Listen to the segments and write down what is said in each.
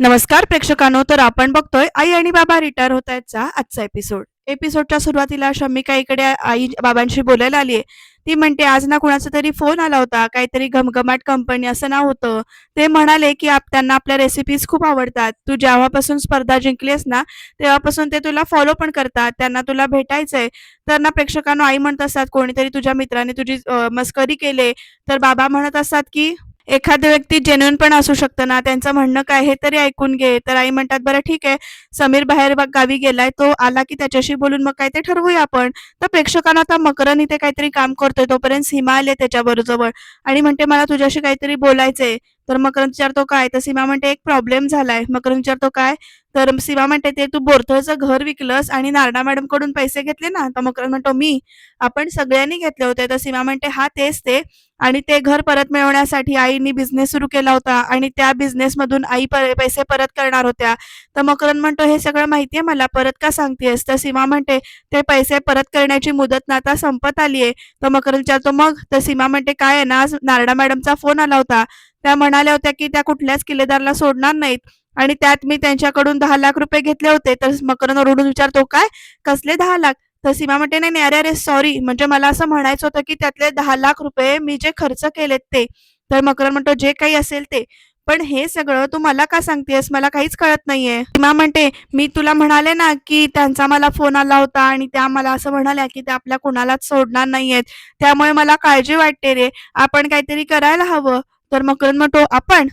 नमस्कार प्रेक्षकांनो तर आपण बघतोय आई आणि बाबा रिटायर होत आहेतचा आजचा एपिसोड एपिसोडच्या सुरुवातीला शमिका इकडे आई बाबांशी बोलायला आलीये. ती म्हणते आज ना कुणाचा तरी फोन आला होता काहीतरी घमघमाट कंपनी असं नाव होतं. ते म्हणाले की आप त्यांना आपल्या रेसिपीज खूप आवडतात. तू जेव्हापासून स्पर्धा जिंकलीस ना तेव्हापासून ते तुला फॉलो पण करतात. त्यांना तुला भेटायचंय. तर ना प्रेक्षकांनो आई म्हणत असतात कोणीतरी तुझ्या मित्राने तुझी मस्करी केले तर बाबा म्हणत असतात की एखादी व्यक्ती जेन्युन पण असू शकतं ना. त्यांचं म्हणणं काय हे तरी ऐकून घे. तर आई म्हणतात बरं ठीक आहे. समीर बाहेर गावी गेलाय. तो आला की त्याच्याशी बोलून मग काय ते ठरवूया आपण. तर प्रेक्षकांना आता मकरन इथे काहीतरी काम करतोय. तोपर्यंत सीमा आले त्याच्याजवळ आणि म्हणते मला तुझ्याशी काहीतरी बोलायचंय. तर मकरन विचारतो काय? तर सीमा म्हणते एक प्रॉब्लेम झालाय. मकरन विचारतो काय? तर सीमा म्हणते ते तू बोरथळचं घर विकलंस आणि नारडा मॅडमकडून पैसे घेतले ना? तर मकरंद म्हणतो मी आपण सगळ्यांनी घेतले होते. तर सीमा म्हणते हा तेच ते. आणि ते घर परत मिळवण्यासाठी आईनी बिझनेस सुरू केला होता आणि त्या बिझनेसमधून आई पर- पैसे परत करणार होत्या. तर मकरंद म्हणतो हे सगळं माहितीये मला परत का सांगतेस तर सीमा म्हणते ते पैसे परत करण्याची मुदत ना आता संपत आलीये. तर मकरंद विचारतो मग? तर सीमा म्हणते काय आहे ना आज नारडा मॅडमचा फोन आला होता. त्या म्हणाल्या होत्या की त्या कुठल्याच किल्लेदारला सोडणार नाहीत. आणि त्यात मी त्यांच्याकडून दहा लाख रुपये घेतले होते. तर मकरन ओरडून विचारतो काय? कसले दहा लाख? तर सीमा म्हणते नाही नाही अरे अरे सॉरी म्हणजे मला असं म्हणायचं होतं की त्यातले दहा लाख रुपये मी जे खर्च केलेत ते. तर मकरन म्हणतो जे काही असेल ते. पण हे सगळं तू मला का सांगतेस? मला काहीच कळत नाहीये. सीमा म्हणते मी तुला म्हणाले ना की त्यांचा मला फोन आला होता आणि त्या मला असं म्हणाल्या की त्या आपल्या कुणालाच सोडणार नाहीयेत. त्यामुळे मला काळजी वाटते रे. आपण काहीतरी करायला हवं. तर मकरन म्हणतो आपण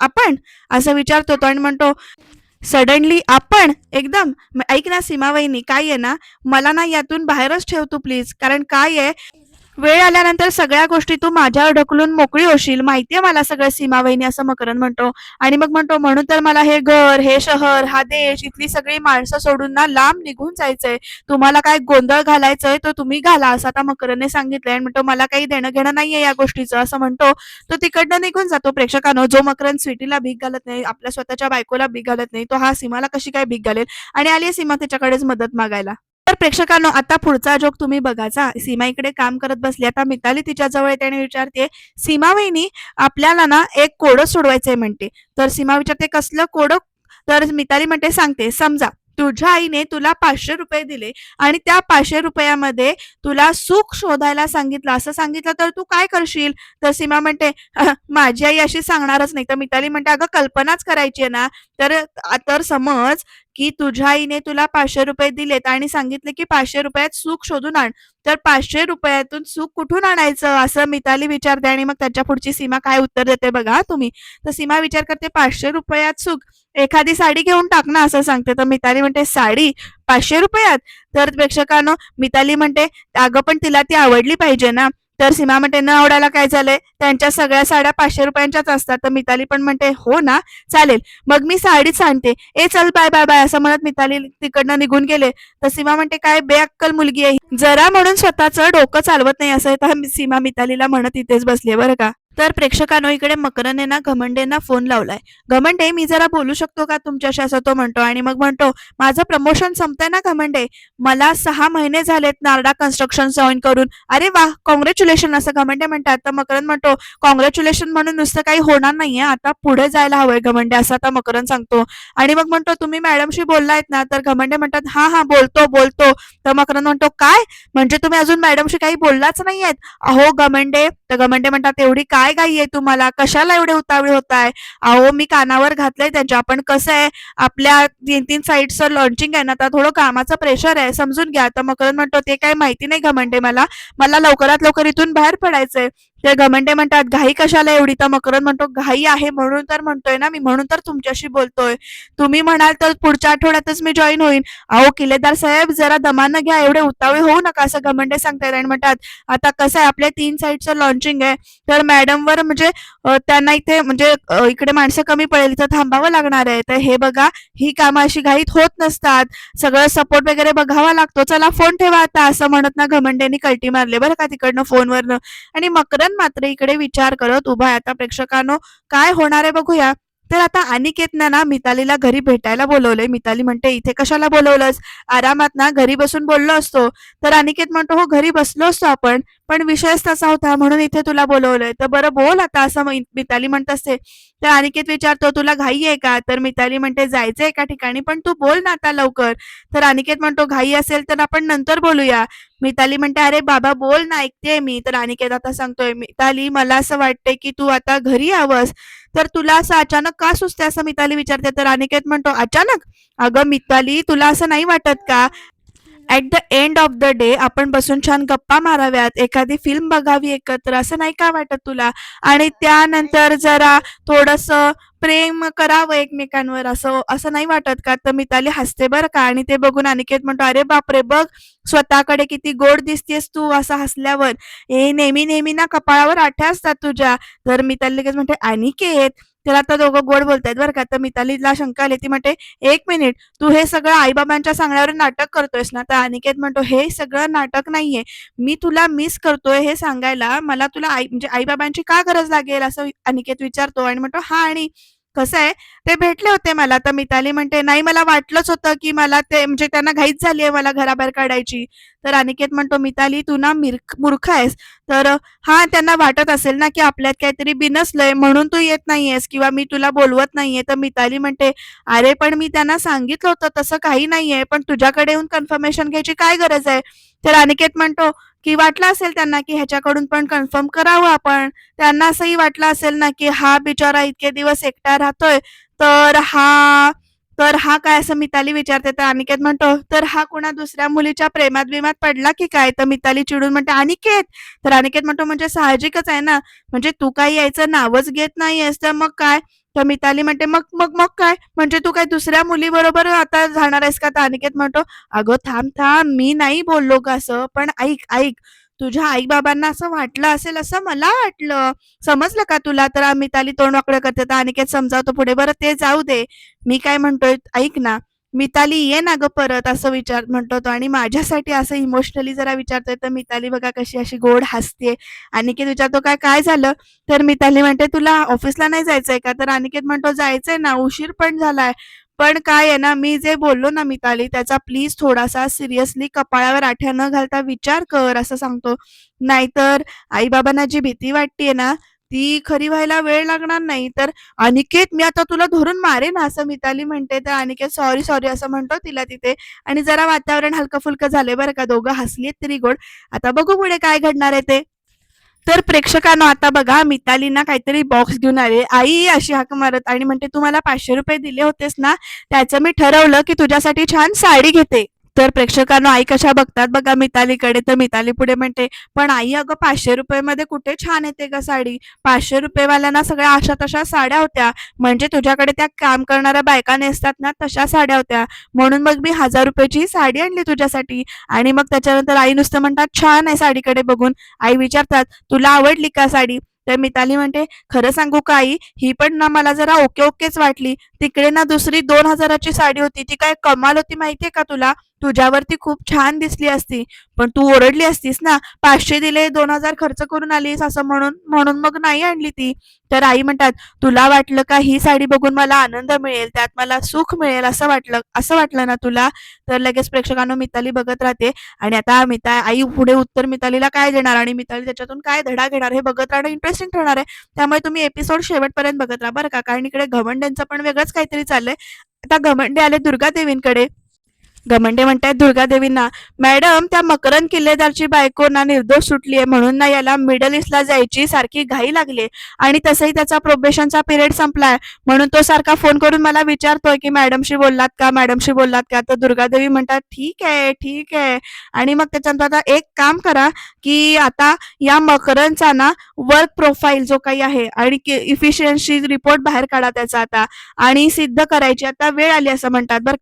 आपण असं विचारतो तो आणि म्हणतो सडनली आपण एकदम ऐक ना सीमा काय आहे ना मला ना यातून बाहेरच ठेव तू प्लीज कारण काय आहे वेळ आल्यानंतर सगळ्या गोष्टी तू माझ्यावर ढकलून मोकळी होशील. माहितीये मला सगळं सीमा वहिनी असं मकरन म्हणतो. आणि मग म्हणतो म्हणून तर मला हे घर हे शहर हा देश इथली सगळी माणसं सोडून ना लांब निघून जायचंय. तुम्हाला काय गोंधळ घालायचंय तो तुम्ही घाला असं आता मकरनने सांगितलंय. आणि म्हणतो मला काही देणं घेणं नाहीये या गोष्टीचं असं म्हणतो. तो तिकडनं निघून जातो प्रेक्षकांनो. जो मकरन स्वीटीला भीक घालत नाही आपल्या स्वतःच्या बायकोला भीक घालत नाही तो हा सीमाला कशी काय भीक घालेल? आणि आली सीमा त्याच्याकडेच मदत मागायला. तर प्रेक्षकांनो आता पुढचा जोक तुम्ही बघायचा. सीमा इकडे काम करत बसली. आता मिताली तिच्या जवळ येते आणि विचारते सीमा वहिनी आपल्याला ना एक कोडं सोडवायचंय म्हणते. तर सीमा विचारते कसलं कोडं? तर मिताली म्हणते सांगते समजा तुझ्या आईने तुला पाचशे रुपये दिले आणि त्या पाचशे रुपयामध्ये तुला सुख शोधायला सांगितलं. असं सांगितलं तर तू काय करशील? तर सीमा म्हणते माझी आई अशी सांगणारच नाही. तर मिताली म्हणते अगं कल्पनाच करायची आहे ना. तर तर समज की तुझ्या आईने तुला पाचशे रुपये दिलेत आणि सांगितले की पाचशे रुपयात सुख शोधून आण. तर पाचशे रुपयातून सुख कुठून आणायचं? असं मिताली विचारते आणि मग त्याच्या पुढची सीमा काय उत्तर देते बघा तुम्ही. तर सीमा विचार करते पाचशे रुपयात सुख. एखादी साडी घेऊन टाक ना असं सांगते. तर मिताली म्हणते साडी? पाचशे रुपयात? तर प्रेक्षकांनो मिताली म्हणते अगं पण तिला ती आवडली पाहिजे ना. तर सीमा म्हणते न आवडायला काय झालंय? त्यांच्या सगळ्या साड्या पाचशे रुपयांच्याच असतात. तर मिताली पण म्हणते हो ना चालेल. मग मी साडीच सांगते ए चल बाय बाय बाय असं म्हणत मिताली तिकडनं निघून गेले. तर सीमा म्हणते काय बेअक्कल मुलगी आहे जरा म्हणून स्वतःचं डोकं चालवत नाही असं सीमा मितालीला म्हणत इथेच बसले बरं का? तर प्रेक्षकांनो इकडे मकरनेना घमंडेंना फोन लावलाय. घमंडे मी जरा बोलू शकतो का तुमच्याशी? असं तो म्हणतो आणि मग म्हणतो माझं प्रमोशन संपतंय ना घमंडे? मला सहा महिने झालेत नारडा कन्स्ट्रक्शन जॉईन करून. अरे वा कॉंग्रॅच्युलेशन असं घमंडे म्हणतात. तर मकरन म्हणतो कॉंग्रॅच्युलेशन म्हणून नुसतं काही होणार नाहीये. आता पुढे जायला हवंय घमंडे असं आता मकरन सांगतो. आणि मग म्हणतो तुम्ही मॅडमशी बोललायत ना? तर घमंडे म्हणतात हा हा बोलतो बोलतो. तर मकरन म्हणतो काय? म्हणजे तुम्ही अजून मॅडमशी काही बोललाच नाहीयेत? अहो घमंडे तर गमंडे म्हणतात एवढी काय घाई आहे तुम्हाला? कशाला एवढे उतावळे होताय? अहो मी कानावर घातलंय त्यांच्या. पण कसं आहे? आपल्या तीन तीन साईडचं लॉन्चिंग आहे ना तर थोडं कामाचं प्रेशर आहे. समजून घ्या. तर मकरंद म्हणतो ते काय माहिती नाही घमंडे मला. मला लवकरात लवकर इथून बाहेर पडायचंय. ते घमंडे म्हणतात घाई कशाला एवढी? तर मकरन म्हणतो घाई आहे म्हणून तर म्हणतोय ना मी म्हणून तर तुमच्याशी बोलतोय. तुम्ही म्हणाल तर पुढच्या आठवड्यातच मी जॉईन होईन. अहो किल्लेदार साहेब जरा दमानं घ्या एवढे उतावळे होऊ नका असं घमंडे सांगतायत आणि म्हणतात आता कसं आहे आपल्या तीन साईडचं लॉन्चिंग आहे. तर मॅडमवर म्हणजे त्यांना इथे म्हणजे इकडे माणसं कमी पडेल इथं थांबावं लागणार आहे. तर हे बघा ही कामं अशी घाईत होत नसतात. सगळं सपोर्ट वगैरे बघावा लागतो. चला फोन ठेवा आता असं म्हणत ना घमंडेनी कल्टी मारले. बरं का तिकडनं फोनवरनं आणि मकरन मात्र इकडे विचार करत उभा आहे. आता प्रेक्षकांनो काय होणार आहे बघूया. तर आता अनिकेतनं ना मितालीला घरी भेटायला बोलवलंय. मिताली म्हणते इथे कशाला बोलवलंस? आरामात ना घरी बसून बोललो असतो. तर अनिकेत म्हणतो हो घरी बसलो असतो आपण. पण विषयच तसा होता. म्हणून इथे तुला बोलवलंय. तर बरं बोल आता असं मिताली म्हणत असते. तर अनिकेत विचारतो तुला घाई आहे का? तर मिताली म्हणते जायचंय एका ठिकाणी पण तू बोल ना आता लवकर. तर अनिकेत म्हणतो घाई असेल तर आपण नंतर बोलूया. मिताली म्हणते अरे बाबा बोल ना ऐकते मी. तर अनिकेत आता सांगतोय मिताली मला असं वाटतंय की तू आता घरी यावंस. तर तुला असं अचानक का सुचते असं मिताली विचारते. तर अनिकेत म्हणतो अचानक? अगं मिताली तुला असं नाही वाटत का? At the end of the day आपण बसून छान गप्पा माराव्यात. एखादी फिल्म बघावी एकत्र असं नाही का वाटत तुला? आणि त्यानंतर जरा थोडस प्रेम करावं एकमेकांवर असं असं नाही वाटत का? तर मिताली हसते बरं का? आणि ते बघून अनिकेत म्हणतो अरे बापरे बघ स्वतःकडे किती गोड दिसतेस तू असं हसल्यावर. हे नेहमी नेहमी ना कपाळावर आठ्या असतात तुझ्या. तर मिताली लगेच म्हणते अनिकेत त्याला आता दोघं गोड बोलतायत बरं का. तर मितालीला शंका आली ती म्हणते एक मिनिट तू हे सगळं आईबाबांच्या सांगण्यावर नाटक करतोयस ना? तर अनिकेत म्हणतो हे सगळं नाटक नाहीये. मी तुला मिस करतोय हे सांगायला. मला तुला आई म्हणजे आईबाबांची का गरज लागेल? असं अनिकेत विचारतो आणि म्हणतो हा आणि कसं आहे? ते भेटले होते मला. तर मिताली म्हणते नाही मला वाटलंच होतं की मला ते म्हणजे त्यांना घाईच झाली आहे मला घराबाहेर काढायची. तर अनिकेत म्हणतो मिताली तू ना मिर्ख मूर्ख आहेस. तर हा त्यांना वाटत असेल ना की आपल्यात काहीतरी बिनसलंय म्हणून तू येत नाहीयेस किंवा मी तुला बोलवत नाहीये. तर मिताली म्हणते अरे पण मी त्यांना सांगितलं होतं तसं काही नाहीये. पण तुझ्याकडे येऊन कन्फर्मेशन घ्यायची काय गरज आहे? तर अनिकेत म्हणतो की वाटलं असेल त्यांना की ह्याच्याकडून पण कन्फर्म करावं आपण त्यांना असंही वाटलं असेल ना की हा बिचारा इतके दिवस एकटा राहतोय तर हा तर हा काय असं मिताली विचारते? तर अनिकेत म्हणतो तर हा कुणा दुसऱ्या मुलीच्या प्रेमात बिमात पडला की काय? तर मिताली चिडून म्हणते अनिकेत! तर अनिकेत म्हणतो म्हणजे साहजिकच आहे ना म्हणजे तू काही यायचं नावच घेत नाहीयेस तर मग काय? तर मिताली म्हणते मग मग मग काय? म्हणजे तू काय दुसऱ्या मुलीबरोबर आता जाणार आहेस का? तर अनिकेत म्हणतो अगं थांब थांब मी नाही बोललो का असं पण ऐक ऐक तुझ्या आई बाबांना असं वाटलं असेल असं मला वाटलं. समजलं का तुला? तर मिताली तोंड वाकडं करते. तर अनिकेत समजावतो पुढे बरं ते जाऊ दे. मी काय म्हणतोय ऐक ना. मिताली ये ना ग परत असं विचार म्हणतो तो. आणि माझ्यासाठी असं इमोशनली जरा विचारतोय तर मिताली बघा कशी अशी गोड हसते अनिकेत विचारतो काय काय झालं? तर मिताली म्हणते तुला ऑफिसला नाही जायचंय का? तर अनिकेत म्हणतो जायचंय ना उशीर पण झालाय. पण काय आहे ना मी जे बोललो ना मिताली त्याचा प्लीज थोडासा सिरियसली कपाळावर आठ्या न घालता विचार कर असं सांगतो. नाहीतर आईबाबांना जी भीती वाटतेय ना ती खरी व्हायला वेळ लागणार नाही. तर अनिकेत मी आता तुला धरून मारेन असं मिताली म्हणते. तर अनिकेत सॉरी सॉरी असं म्हणतो तिला तिथे. आणि जरा वातावरण हलकं फुलकं झालंय बरं का. दोघं हसलीत तरी गोड. आता बघू पुढे काय घडणार आहे ते. तर प्रेक्षकांना आता बघा मितालीना काहीतरी बॉक्स घेऊन आले. आई अशी हाक मारत आणि म्हणते तू मला पाचशे रुपये दिले होतेस ना? त्याचं मी ठरवलं की तुझ्यासाठी छान साडी घेते. तर प्रेक्षकांना आई कशा बघतात बघा मितालीकडे. तर मिताली पुढे म्हणते पण आई अगं पाचशे रुपये मध्ये कुठे छान येते का साडी? पाचशे रुपयेवाल्यांना सगळ्या अशा तशा साड्या होत्या. म्हणजे तुझ्याकडे त्या काम करणाऱ्या बायका नेसतात ना तशा साड्या होत्या. म्हणून मग मी हजार रुपयाची साडी आणली तुझ्यासाठी. आणि मग त्याच्यानंतर आई नुसतं म्हणतात छान आहे साडीकडे बघून. आई विचारतात तुला आवडली का साडी? तर मिताली म्हणते खरं सांगू का आई? ही पण ना मला जरा ओके ओकेच वाटली. तिकडे ना दुसरी दोन हजाराची साडी होती. ती काय कमाल होती माहितीये का तुला? तुझ्यावरती खूप छान दिसली असती. पण तू ओरडली असतीस ना? पाचशे दिले दोन हजार खर्च करून आलीस असं म्हणून म्हणून मग नाही आणली ती. तर आई म्हणतात तुला वाटलं का ही साडी बघून मला आनंद मिळेल? त्यात मला सुख मिळेल असं वाटलं असं वाटलं ना तुला? तर लगेच प्रेक्षकांना मिताली बघत राहते. आणि आता मिता आई पुढे उत्तर मितालीला काय देणार? आणि मिताली त्याच्यातून काय धडा घेणार? हे बघत राहणं इंटरेस्टिंग ठरणार आहे. त्यामुळे तुम्ही एपिसोड शेवटपर्यंत बघत राहा बरं का? कारण इकडे घमंड्यांचं पण वेगळंच काहीतरी चाललंय. आता घमंडे आले दुर्गादेवींकडे घमंडे म्हणतात दुर्गादेवींना मॅडम त्या मकरंद किल्लेदारची बायको ना निर्दोष सुटली आहे म्हणून ना याला मिडल ईस्टला जायची सारखी घाई लागली आणि तसंही त्याचा प्रोबेशनचा पिरियड संपलाय म्हणून तो सारखा फोन करून मला विचारतोय की मॅडमशी बोललात का? मॅडमशी बोललात का? तर दुर्गादेवी म्हणतात ठीक आहे ठीक आहे. आणि मग त्याच्यानंतर आता एक काम करा की आता या मकरनचा ना वर्क प्रोफाईल जो काही आहे आणि इफिशियन्सी रिपोर्ट बाहेर काढा त्याचा आता आणि सिद्ध करायची. आता वेळ आली असं म्हणतात. बरं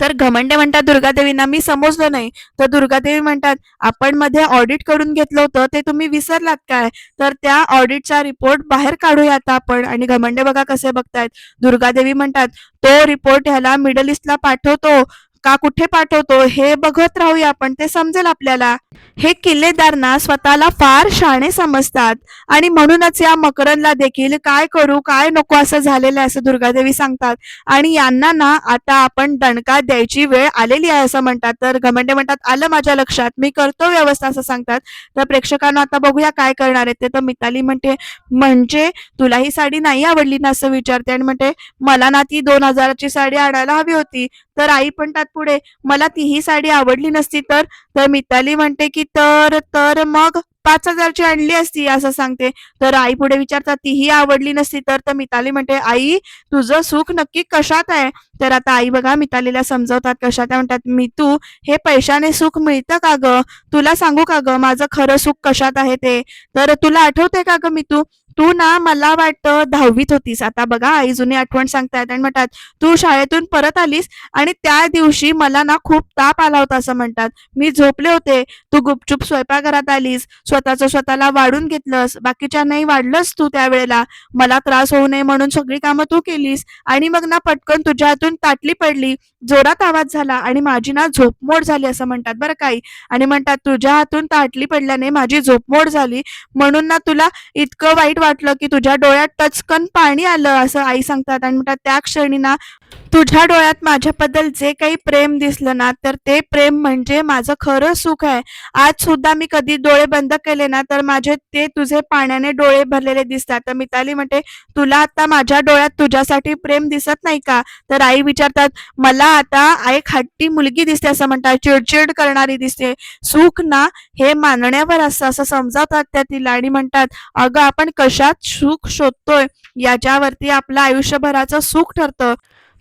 तर घमंडे म्हणतात दुर्गादेवींना मी समजलो नाही. तर दुर्गादेवी म्हणतात आपण मध्ये ऑडिट करून घेतलं होतं ते तुम्ही विसरलात काय? तर त्या ऑडिटचा रिपोर्ट बाहेर काढूया आता आपण. आणि घमंडे बघा कसे बघतायत. दुर्गादेवी म्हणतात तो रिपोर्ट ह्याला मिडल ईस्टला पाठवतो. का कुठे पाठवतो? हे बघत राहूया आपण. ते समजेल आपल्याला. हे किल्लेदारांना स्वतःला फार शाणे समजतात. आणि म्हणूनच या मकरंदला देखील काय करू काय नको असं झालेलं आहे असं दुर्गादेवी सांगतात. आणि यांना ना आता आपण दणका द्यायची वेळ आलेली आहे असं म्हणतात. तर घमंडे म्हणतात आलं माझ्या लक्षात. मी करतो व्यवस्था असं सांगतात. तर प्रेक्षकांना आता बघूया काय करणार आहेत ते. तर मिताली म्हणते म्हणजे तुला ही साडी नाही आवडली ना? असं विचारते आणि म्हणते मला ना ती दोन हजाराची साडी आणायला हवी होती. तर आई म्हणतात पुढे मला तीही साडी आवडली नसती तर. तर मिताली म्हणते की तर तर मग पाच हजारची आणली असती असं सांगते. तर आई पुढे विचारतात तीही आवडली नसती तर? तर मिताली म्हणते आई तुझं सुख नक्की कशात आहे? तर आता आई बघा मितालीला समजवतात कशात आहे? म्हणतात मी तू हे पैशाने सुख मिळतं का ग? तुला सांगू का ग माझं खरं सुख कशात आहे ते? तर तुला आठवते का ग मी तू? तू ना मला वाटतं दहावीत होतीस. आता बघा आई जुनी आठवण सांगतायत आणि म्हणतात तू शाळेतून परत आलीस आणि त्या दिवशी मला ना खूप ताप आला होता असं म्हणतात. मी झोपले होते. तू गुपचूप स्वयंपाकघरात आलीस. स्वतःच स्वतःला वाढून घेतलंस. बाकीच्या नाही वाढलंस तू त्यावेळेला. मला त्रास होऊ नये म्हणून सगळी कामं तू केलीस आणि मग ना पटकन तुझ्या हातून ताटली पडली. जोरात आवाज झाला आणि माझी ना झोपमोड झाली असं म्हणतात बरं काही आणि म्हणतात तुझ्या हातून ताटली पडल्याने माझी झोपमोड झाली. म्हणून ना तुला इतकं वाईट वाटलं की तुझ्या डोळ्यात टचकन पाणी आलं असं आई सांगतात. आणि म्हणतात त्या क्षणी ना तुझ्या डोळ्यात माझ्याबद्दल जे काही प्रेम दिसलं ना तर ते प्रेम म्हणजे माझं खरं सुख आहे. आज सुद्धा मी कधी डोळे बंद केले ना तर माझे ते तुझे पाण्याने डोळे भरलेले दिसतात. तर मिताली म्हणते तुला आता माझ्या डोळ्यात तुझ्यासाठी प्रेम दिसत नाही का? तर आई विचारतात मला आता एक हट्टी मुलगी दिसते असं म्हणतात. चिडचिड करणारी दिसते. सुख ना हे मानण्यावर असतं असं समजावतात त्या तिला. आणि म्हणतात अगं आपण कशात सुख शोधतोय? याच्यावरती आपलं आयुष्यभराचं सुख ठरतं.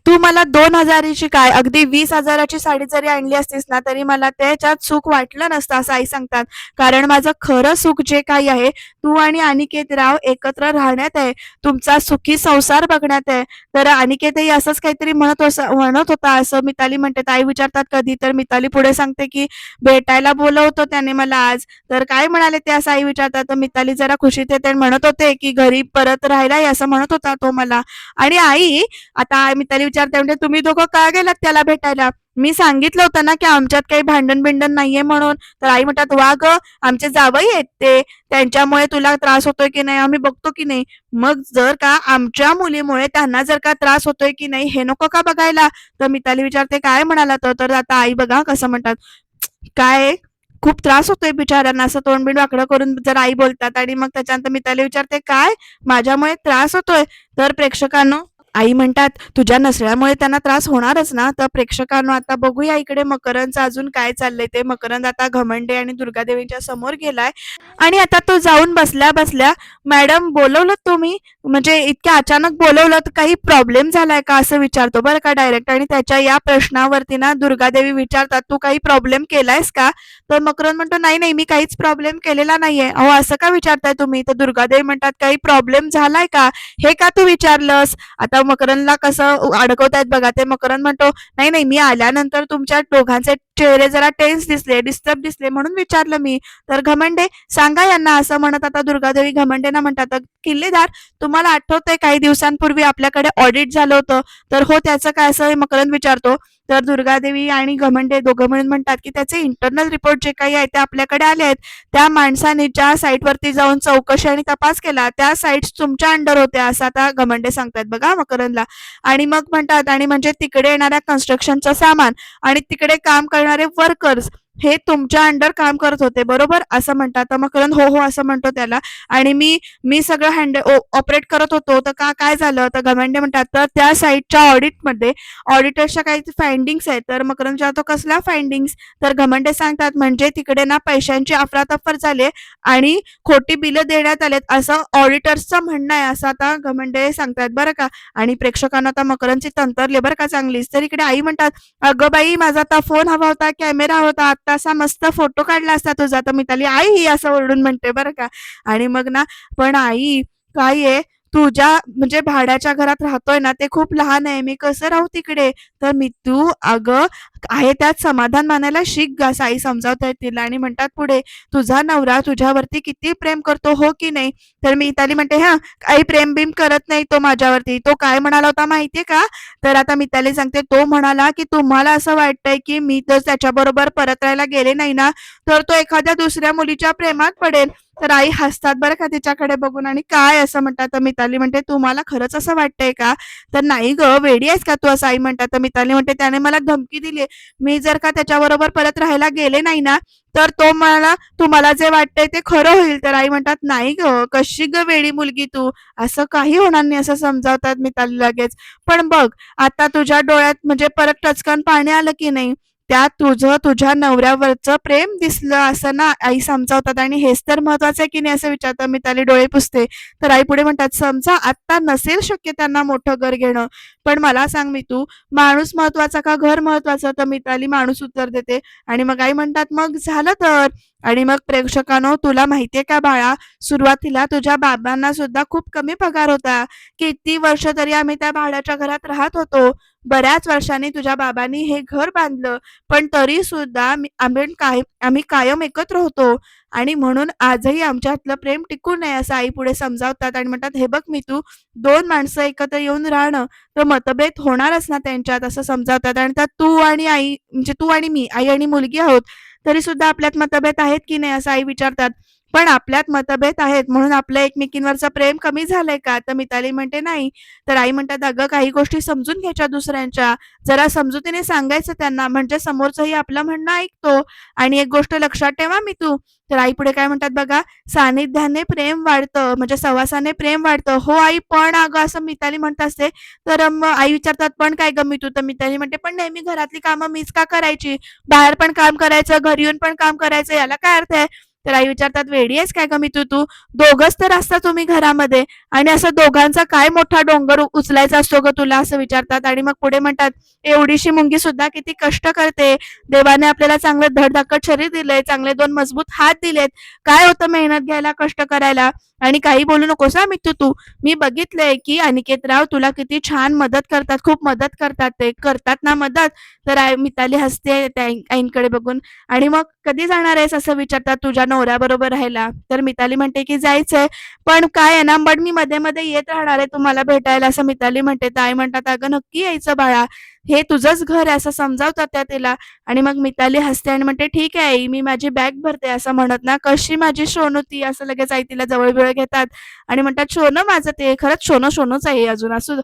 तू मला दोन हजाराची काय? अगदी वीस हजाराची साडी जरी आणली असतीस ना तरी मला त्याच्यात सुख वाटलं नसतं असं आई सांगतात. कारण माझं खरं सुख जे काही आहे तू आणि अनिकेत राव एकत्र राहण्यात आहे. तुमचा सुखी संसार बघण्यात आहे. तर अनिकेतही असंच काहीतरी म्हणत म्हणत होता असं मिताली म्हणते तर आई विचारतात कधी? तर मिताली पुढे सांगते की भेटायला बोलवतो त्याने मला आज. तर काय म्हणाले ते असं आई विचारतात. तर मिताली जरा खुशीत येते आणि म्हणत होते की घरी परत राहिलाय असं म्हणत होता तो मला. आणि आई आता मिताली विचारते म्हणजे तुम्ही दोघं का गेलात त्याला भेटायला? मी सांगितलं होतं ना की आमच्यात काही भांडण बिंडण नाहीये म्हणून. तर आई म्हणतात वा ग आमचे जावई आहेत ते. त्यांच्यामुळे तुला त्रास होतोय की नाही आम्ही बघतो की नाही. मग जर का आमच्या मुलीमुळे त्यांना जर का त्रास होतोय की नाही हे नको का बघायला? तर मिताली विचारते काय म्हणाला तर आता आई बघा कसं म्हणतात. काय खूप त्रास होतोय बिचाऱ्यांना असं तोंडबिंड वाकडं करून जर आई बोलतात आणि मग त्याच्यानंतर मिताली विचारते काय? माझ्यामुळे त्रास होतोय? तर प्रेक्षकांनो आई म्हणतात तुझ्या नसल्यामुळे त्यांना त्रास होणारच ना? तर प्रेक्षकांनो आता बघूया इकडे मकरंदचं अजून काय चाललंय ते. मकरंद आता घमंडे आणि दुर्गादेवींच्या समोर गेलाय. आणि आता तो जाऊन बसल्या बसल्या मॅडम बोलवलं तुम्ही? म्हणजे इतक्या अचानक बोलवलं तर काही प्रॉब्लेम झालाय का? असं विचारतो बरं का डायरेक्ट. आणि त्याच्या या प्रश्नावरती ना दुर्गादेवी विचारतात तू काही प्रॉब्लेम केलायस का? तर मकरंद म्हणतो नाही नाही मी काहीच प्रॉब्लेम केलेला नाहीये. अहो असं का विचारताय तुम्ही? तर दुर्गादेवी म्हणतात काही प्रॉब्लेम झालाय का? हे का तू विचारलंस? आता मकरणला कसं अडकवतायत बघा. ते मकरण म्हणतो नाही नाही मी आल्यानंतर तुमच्या दोघांचे चेहरे जरा टेन्स दिसले डिस्टर्ब दिसले म्हणून विचारलं मी. तर घमंडे सांगा यांना असं म्हणत आता दुर्गादेवी घमंडेना म्हणतात किल्लेदार तुम्हाला आठवतंय काही दिवसांपूर्वी आपल्याकडे ऑडिट झालं होतं? तर हो त्याचं काय असं मकरंद विचारतो. तर दुर्गादेवी आणि घमंडे दोघं मिळून म्हणतात की त्याचे इंटरनल रिपोर्ट जे काही आहे ते आपल्याकडे आले आहेत. त्या माणसाने ज्या साईटवरती जाऊन चौकशी आणि तपास केला त्या साईट्स तुमच्या अंडर होत्या असं आता घमंडे सांगतात बघा मकरंदला. आणि मग म्हणतात आणि म्हणजे तिकडे येणाऱ्या कन्स्ट्रक्शनचं सामान आणि तिकडे काम करणारे varios workers हे तुमच्या अंडर काम करत होते बरोबर? असं म्हणतात. तर मकरंद हो हो असं म्हणतो त्याला. आणि मी मी सगळं हँड ऑपरेट करत होतो. तर का काय झालं? तर घमंडे म्हणतात तर त्या साईटच्या ऑडिटमध्ये ऑडिटर्सच्या काही फाइंडिंग्स आहेत. तर मकरंद जातो कसल्या फाइंडिंग्स तर घमंडे सांगतात म्हणजे तिकडे ना पैशांची अफरातफर झाली आणि खोटी बिलं देण्यात आलेत असं ऑडिटर्सचं म्हणणं आहे असं आता घमंडे सांगतात बरं का. आणि प्रेक्षकांना आता मकरंदची तंतरले बरं का चांगलीच. तर इकडे आई म्हणतात अगं बाई माझा आता फोन हवा होता कॅमेरा होता असा मस्त फोटो काढला असता तुझा तर मिताली आई ही असं ओरडून म्हणते बरं का. आणि मग ना पण आई काय आहे? तुझ्या म्हणजे भाड्याच्या घरात राहतोय ना ते खूप लहान आहे. मी कसं राहू तिकडे? तर मी तू अगं आहे त्यात समाधान मानायला शिक ग साई आई समजावतायत तिला आणि म्हणतात पुढे तुझा नवरा तुझ्यावरती किती प्रेम करतो हो की नाही? तर मी इताली म्हणते हा काही प्रेम बिम करत नाही तो माझ्यावरती. तो काय म्हणाला होता माहितीये का? तर आता मिताली सांगते तो म्हणाला की तुम्हाला असं वाटतंय की मी तर त्याच्याबरोबर परत राहायला गेले नाही ना तर तो एखाद्या दुसऱ्या मुलीच्या प्रेमात पडेल. तर आई हसतात बरं का तिच्याकडे बघून आणि काय असं म्हणतात तर मिताली म्हणते तुम्हाला खरंच असं वाटतंय का? तर नाही ग वेडी आहेस का तू असं आई म्हणतात तर मिताली म्हणते त्याने मला धमकी दिली मी जर का त्याच्याबरोबर परत राहायला गेले नाही ना तर तो मला तुम्हाला जे वाटतंय ते खरं होईल. तर आई म्हणतात नाही ग कशी ग वेडी मुलगी तू? असं काही होणार नाही असं समजावतात मिताली लगेच. पण बघ आता तुझ्या डोळ्यात म्हणजे परत टचकन पाणी आलं की नाही त्यात तुझं तुझ्या नवऱ्यावरचं प्रेम दिसलं असं ना आई समजावतात. आणि हेच तर महत्वाचं आहे की नाही असं विचारतात. मिताली डोळे पुसते. तर आई पुढे म्हणतात समजा आत्ता नसेल शक्य त्यांना मोठं घर घेणं. पण मला सांग मी तू माणूस महत्त्वाचा का घर महत्वाचं? तर मिताली माणूस उत्तर देते. आणि मग आई म्हणतात मग झालं तर? आणि मग प्रेक्षकांनो तुला माहितीये का बाळा सुरुवातीला तुझ्या बाबांना सुद्धा खूप कमी पगार होता. किती वर्ष तरी आम्ही त्या भाड्याच्या घरात राहत होतो. बऱ्याच वर्षांनी तुझ्या बाबांनी हे घर बांधलं. पण तरी सुद्धा आम्ही काय आम्ही कायम एकत्र होतो. आणि म्हणून आजही आमच्यातलं प्रेम टिकून आहे असं आई पुढे समजावतात आणि म्हणतात हे बघ मी तू दोन माणसं एकत्र येऊन राहणं तर मतभेद होणारच ना त्यांच्यात असं समजावतात. आणि त्यात तू आणि आई म्हणजे तू आणि मी आई आणि मुलगी आहोत तरी सुद्धा आपल्यात मतभेद आहेत की नाही असं आई विचारतात. पण आपल्यात मतभेद आहेत म्हणून आपलं एकमेकींवरचं प्रेम कमी झालंय का? तर मिताली म्हणते नाही. तर आई म्हणतात अगं काही गोष्टी समजून घ्यायच्या दुसऱ्यांच्या. जरा समजुतीने सांगायचं त्यांना. म्हणजे समोरचंही आपलं म्हणणं ऐकतो. आणि एक गोष्ट लक्षात ठेवा मी तू. तर आई पुढे काय म्हणतात बघा सानिध्याने प्रेम वाढतं. म्हणजे सहवासाने प्रेम वाढतं. हो आई पण अगं असं मिताली म्हणत असते. तर मग आई विचारतात पण काय ग मी तू तर मिताली म्हणते पण नेहमी घरातली कामं मीच का करायची? बाहेर पण काम करायचं घरी येऊन पण काम करायचं याला काय अर्थ आहे? तर आई विचारतात वेडी आहेस काय ग मी तू तू? दोघच तर असता तुम्ही घरामध्ये. आणि असं दोघांचा काय मोठा डोंगर उचलायचा असतो ग तुला असं विचारतात. आणि मग पुढे म्हणतात एवढीशी मुंगी सुद्धा किती कष्ट करते. देवाने आपल्याला चांगलं धडधाकट शरीर दिलंय चांगले दोन मजबूत हात दिलेत. काय होतं मेहनत घ्यायला कष्ट करायला? आणि काही बोलू नकोस हा मित्तू तू. मी बघितलंय की अनिकेतराव तुला किती छान मदत करतात खूप मदत करतात ते. करतात ना मदत? तर आई मिताली हसते त्या आईंकडे बघून. आणि मग कधी जाणार आहेस असं विचारतात तुझ्या नवऱ्याबरोबर राहायला? तर मिताली म्हणते की जायचंय. पण काय आहे ना बट मी मध्ये मध्ये येत राहणार आहे तुम्हाला भेटायला असं मिताली म्हणते. तर आई म्हणतात अगं नक्की यायचं बाळा. हे तुझंच घर आहे असं समजावतात त्या तिला. आणि मग मिताली हसते आणि म्हणते ठीक आहे आई मी माझी बॅग भरते असं म्हणत ना कशी माझी शोनू ती? असं लगेच आई तिला जवळ बिळ घेतात. आणि म्हणतात शोनं माझं ते खरंच शोनं शोनूच आहे अजून असू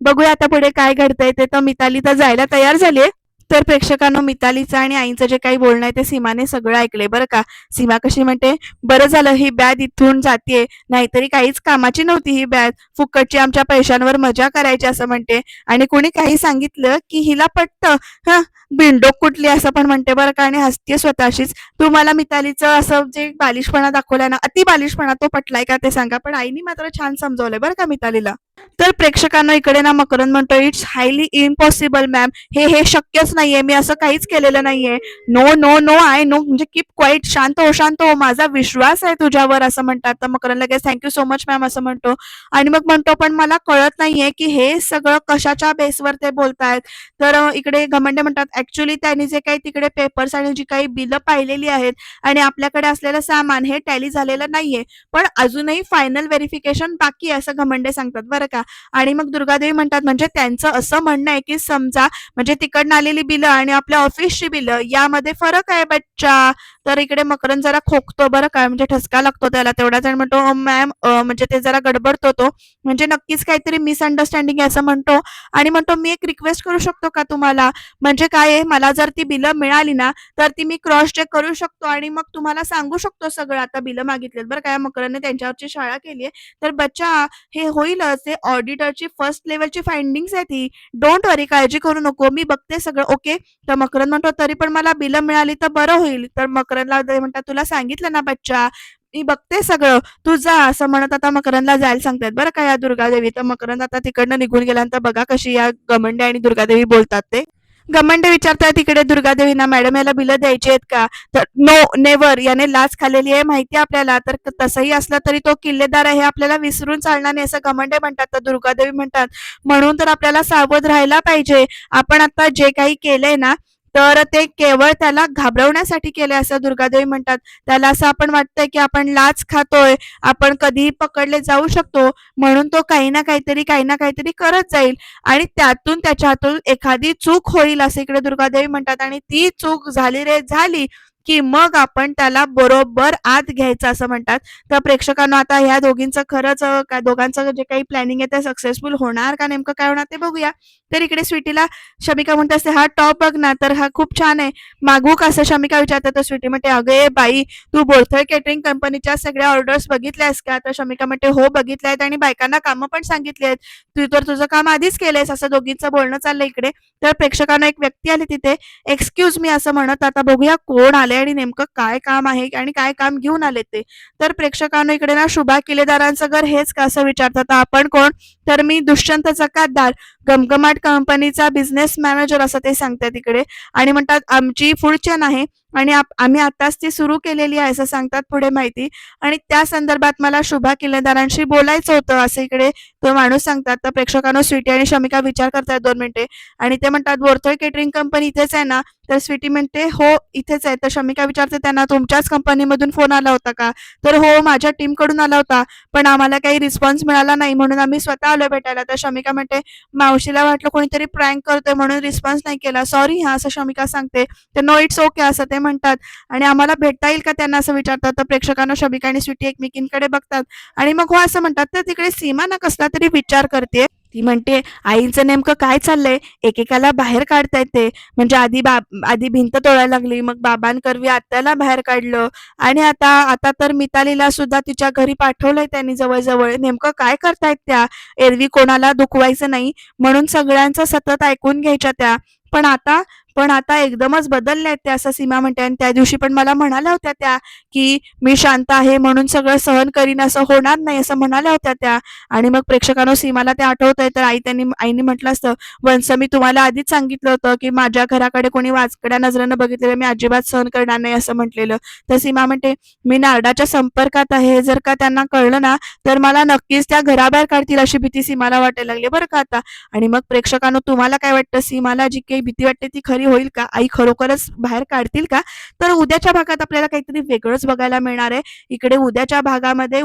बघूया आता पुढे काय घडतंय ते. तर मिताली तर जायला तयार झालीये तर प्रेक्षकांनो मितालीचं आणि आईचं जे काही बोलणं आहे ते सीमाने सगळं ऐकले बरं का? सीमा कशी म्हणते बरं झालं ही बॅग इथून जाते नाहीतरी काहीच कामाची नव्हती ही बॅग. फुकटची आमच्या पैशांवर मजा करायची असं म्हणते. आणि कोणी काही सांगितलं की हिला पटतं. हा? बिंडोक कुठली असं पण म्हणते बरं का आणि हसते स्वतःशीच. तुम्हाला मितालीचं असं जे बालिशपणा दाखवलाय ना अति बालिशपणा तो पटलाय का ते सांगा. पण आईनी मात्र छान समजवलंय बरं का मितालीला. तर प्रेक्षकांना इकडे ना मकरंद म्हणतो इट्स हायली इम्पॉसिबल मॅम हे हे शक्यच नाहीये. मी असं काहीच केलेलं नाहीये. No no no I know म्हणजे कीप क्वाईट शांत हो शांत हो. माझा विश्वास आहे तुझ्यावर असं म्हणतात. तर मकरंद लगेच थँक्यू सो मच मॅम असं म्हणतो. आणि मग म्हणतो पण मला कळत नाहीये की हे सगळं कशाच्या बेसवर ते बोलतायत? तर इकडे घमंडे म्हणतात ऍक्च्युली त्यांनी जे काही तिकडे पेपर्स आणि जी काही बिलं पाहिलेली आहेत आणि आपल्याकडे असलेलं सामान हे टॅली झालेलं नाहीये. पण अजूनही फायनल व्हेरिफिकेशन बाकी आहे असं घमंडे सांगतात बरं का. आणि मग दुर्गादेवी म्हणतात म्हणजे त्यांचं असं म्हणणं आहे की समजा म्हणजे तिकडनं आलेली बिलं आणि आपल्या ऑफिसची बिलं यामध्ये फरक आहे बच्चा? तर इकडे मकरंद जरा खोकतो बरं काय म्हणजे ठसका लागतो त्याला तेवढा जण म्हणतो मॅम म्हणजे ते जरा गडबडतो तो. म्हणजे नक्कीच काहीतरी मिसअंडरस्टँडिंग आहे असं म्हणतो. आणि म्हणतो मी एक रिक्वेस्ट करू शकतो का तुम्हाला? म्हणजे काय आहे मला जर ती बिलं मिळाली ना तर ती मी क्रॉस चेक करू शकतो आणि मग तुम्हाला सांगू शकतो सगळं. आता बिलं मागितलेत बरं काय मकरंदने त्यांच्यावरची शाळा केली आहे. तर बच्चा हे होईलच. ते ऑडिटरची फर्स्ट लेवलची फाइंडिंग्स आहे ती. डोंट वरी काळजी करू नको. मी बघते सगळं. ओके तर मकरंद म्हणतो तरी पण मला बिलं मिळाली तर बरं होईल. तर मकरंदला म्हणतात तुला सांगितलं ना बच्चा मी बघते सगळं. तू जा. असं म्हणत आता मकरंदला जायला सांगतात. बरं का या दुर्गादेवी. तर मकरंद आता तिकडनं निघून गेल्यानंतर बघा कशी या गमंडे आणि दुर्गादेवी बोलतात ते. घमंड विचारतायत इकडे दुर्गादेवींना मॅडम याला बिलं द्यायची आहेत का? तर नो नेवर याने लाच खाल्लेली आहे माहिती आपल्याला. तर तसंही असलं तरी तो किल्लेदार आहे आपल्याला विसरून चालणार नाही असं घमंडे म्हणतात तर दुर्गादेवी म्हणतात. म्हणून तर आपल्याला सावध राहायला पाहिजे. आपण आता जे काही केलंय ना तर ते केवळ त्याला घाबरवण्यासाठी केले असं दुर्गादेवी म्हणतात. त्याला असं आपण वाटतंय की आपण लाच खातोय आपण कधीही पकडले जाऊ शकतो म्हणून तो काही ना काहीतरी काही ना काहीतरी करत जाईल. आणि त्यातून त्याच्या हातून एखादी चूक होईल असं इकडे दुर्गादेवी म्हणतात. आणि ती चूक झाली रे झाली. की मग आपण त्याला बरोबर आत घ्यायचं असं म्हणतात. तर प्रेक्षकांना आता ह्या दोघींचं खरंच काय दोघांचं जे काही प्लॅनिंग आहे ते सक्सेसफुल होणार का नेमकं काय होणार ते बघूया. तर इकडे स्वीटीला शमिका म्हणते असते हा टॉप बघ ना तर हा खूप छान आहे. मागू का असं? शमिका विचारते. तर स्वीटी म्हणते अगे बाई तू बोलतोय केटरिंग कंपनीच्या सगळ्या ऑर्डर्स बघितल्यास का? तर शमिका म्हणते हो बघितल्या आहेत आणि बायकांना कामं पण सांगितली आहेत तू तर तुझं काम आधीच केलंयस असं दोघींचं बोलणं चाललंय इकडे. तर प्रेक्षकांना एक व्यक्ती आली तिथे एक्सक्यूज मी असं म्हणत आता बघूया कोण आले आणि नेमकं काय काम आहे आणि काय काम घेऊन आले ते? तर प्रेक्षकांना इकडे ना शुभा किल्लेदारांचं घर हेच का असं विचारतात? आपण कोण? तर मी दुष्यंत चकातदार गमगमाट कंपनीचा बिझनेस मॅनेजर असं ते सांगतात इकडे. आणि म्हणतात आमची फूड चेन आहे. आणि आम्ही आताच ती सुरू केलेली आहे असं सांगतात पुढे माहिती. आणि त्या संदर्भात मला शुभा किल्लेदारांशी बोलायचं होतं असं इकडे तो माणूस सांगतात. तर प्रेक्षकांना स्वीटी आणि शमिका विचार करतायत दोन मिनिटे. आणि ते म्हणतात बोरथोय केटरिंग कंपनी इथेच आहे ना? तर स्वीटी म्हणते हो इथेच आहे. तर शमिका विचारते त्यांना तुमच्याच कंपनीमधून फोन आला होता का? तर हो माझ्या टीमकडून आला होता पण आम्हाला काही रिस्पॉन्स मिळाला नाही म्हणून आम्ही स्वतः आलो भेटायला. तर शमिका म्हणते मावशीला वाटलं कोणीतरी प्रँक करतोय म्हणून रिस्पॉन्स नाही केला. सॉरी हा असं शमिका सांगते. तर नो इट्स ओके असं ते म्हणतात. आणि आम्हाला भेटता येईल का त्यांना असं विचारतात. तर प्रेक्षकांना शबिका आणि स्वीटी एकमेकींकडे बघतात. आणि मग हो असं म्हणतात तर तिकडे सीमा ना कसला तरी विचार करते. ती म्हणते आईचं नेमकं काय चाललंय? एकेकाला बाहेर काढता येते. म्हणजे आधी बा आधी भिंत तोडायला लागली. मग बाबांकरवी आत्याला बाहेर काढलं. आणि आता आता तर मितालीला सुद्धा तिच्या घरी पाठवलंय त्यांनी जवळजवळ. नेमकं काय करतायत त्या? एरवी कोणाला दुखवायचं नाही. म्हणून सगळ्यांचं सतत ऐकून घ्यायच्या त्या. पण आता पण आता एकदमच बदलल्या त्या असं सीमा म्हणते. आणि त्या दिवशी पण मला म्हणाल्या होत्या त्या की मी शांत आहे म्हणून सगळं सहन करीन असं होणार नाही असं म्हणाल्या होत्या त्या. आणि मग प्रेक्षकांनो सीमाला ते आठवत आहे. तर आई त्यांनी आईने म्हटलं असतं वंस मी तुम्हाला आधीच सांगितलं होतं की माझ्या घराकडे कोणी वाचकड्या नजरेनं बघितलेलं मी अजिबात सहन करणार नाही असं म्हटलेलं. तर सीमा म्हणते मी नारडाच्या संपर्कात आहे. जर का त्यांना कळलं ना तर मला नक्कीच त्या घराबाहेर काढतील अशी भीती सीमाला वाटायला लागली. बरं का आता? आणि मग प्रेक्षकांनो तुम्हाला काय वाटतं? सीमाला जी काही भीती वाटते ती खरी होईल का? आई खरोखरच बाहेर काढतील का? तर उद्याच्या भागात आपल्याला काहीतरी वेगळंच बघायला मिळणार आहे. इकडे उद्याच्या भागामध्ये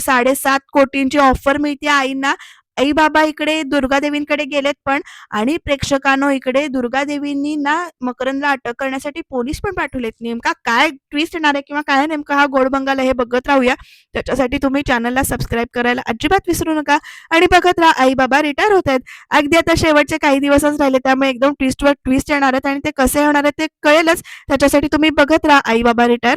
साडेसात कोटींची ऑफर मिळते आईंना. आई बाबा इकडे दुर्गादेवींकडे गेलेत पण आणि प्रेक्षकांनो इकडे दुर्गादेवींनी ना मकरंदला अटक करण्यासाठी पोलीस पण पाठवलेत. नेमका काय ट्विस्ट येणार आहे किंवा काय नेमका हा गोड बंगाल हे बघत राहूया. त्याच्यासाठी तुम्ही चॅनलला सबस्क्राईब करायला अजिबात विसरू नका. आणि बघत राहा आई बाबा रिटायर होत आहेत. अगदी आता शेवटचे काही दिवसच राहिले त्यामुळे एकदम ट्विस्टवर ट्विस्ट येणार आहेत आणि ते कसे होणार आहेत ते कळेलच. त्याच्यासाठी तुम्ही बघत राहा आई बाबा रिटायर